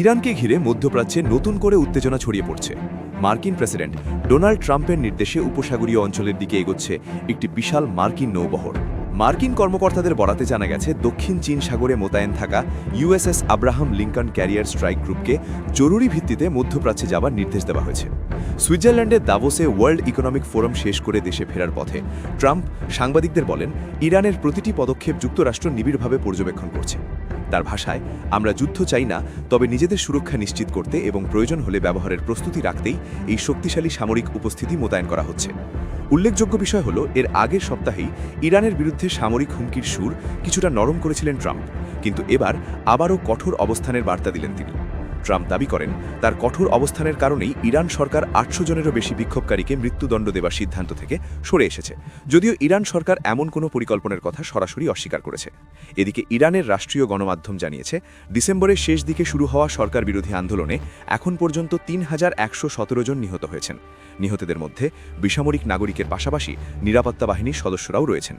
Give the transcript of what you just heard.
ইরানকে ঘিরে মধ্যপ্রাচ্যে নতুন করে উত্তেজনা ছড়িয়ে পড়ছে। মার্কিন প্রেসিডেন্ট ডোনাল্ড ট্রাম্পের নির্দেশে উপসাগরীয় অঞ্চলের দিকে এগোচ্ছে একটি বিশাল মার্কিন নৌবহর। মার্কিন কর্মকর্তাদের বরাতে জানা গেছে, দক্ষিণ চীন সাগরে মোতায়েন থাকা USS Abraham Lincoln carrier strike গ্রুপকে জরুরি ভিত্তিতে মধ্যপ্রাচ্যে যাবার নির্দেশ দেওয়া হয়েছে। সুইজারল্যান্ডের দাভোসে ওয়ার্ল্ড ইকোনমিক ফোরাম শেষ করে দেশে ফেরার পথে ট্রাম্প সাংবাদিকদের বলেন, ইরানের প্রতিটি পদক্ষেপ যুক্তরাষ্ট্র নিবিড়ভাবে পর্যবেক্ষণ করছে। তার ভাষায়, আমরা যুদ্ধ চাই না, তবে নিজেদের সুরক্ষা নিশ্চিত করতে এবং প্রয়োজন হলে ব্যবহারের প্রস্তুতি রাখতেই এই শক্তিশালী সামরিক উপস্থিতি মোতায়েন করা হচ্ছে। উল্লেখযোগ্য বিষয় হল, এর আগের সপ্তাহেই ইরানের বিরুদ্ধে সামরিক হুমকির সুর কিছুটা নরম করেছিলেন ট্রাম্প। কিন্তু এবার আবারও কঠোর অবস্থানের বার্তা দিলেন তিনি। ট্রাম্প দাবি করেন, তার কঠোর অবস্থানের কারণেই ইরান সরকার আটশো জনেরও বেশি বিক্ষোভকারীকে মৃত্যুদণ্ড দেবার সিদ্ধান্ত থেকে সরে এসেছে। যদিও ইরান সরকার এমন কোনো পরিকল্পনার কথা সরাসরি অস্বীকার করেছে। এদিকে ইরানের রাষ্ট্রীয় গণমাধ্যম জানিয়েছে, ডিসেম্বরের শেষ দিকে শুরু হওয়া সরকার বিরোধী আন্দোলনে এখন পর্যন্ত তিন হাজার একশো সতেরো জন নিহত হয়েছেন। নিহতদের মধ্যে বেসামরিক নাগরিকের পাশাপাশি নিরাপত্তা বাহিনীর সদস্যরাও রয়েছেন।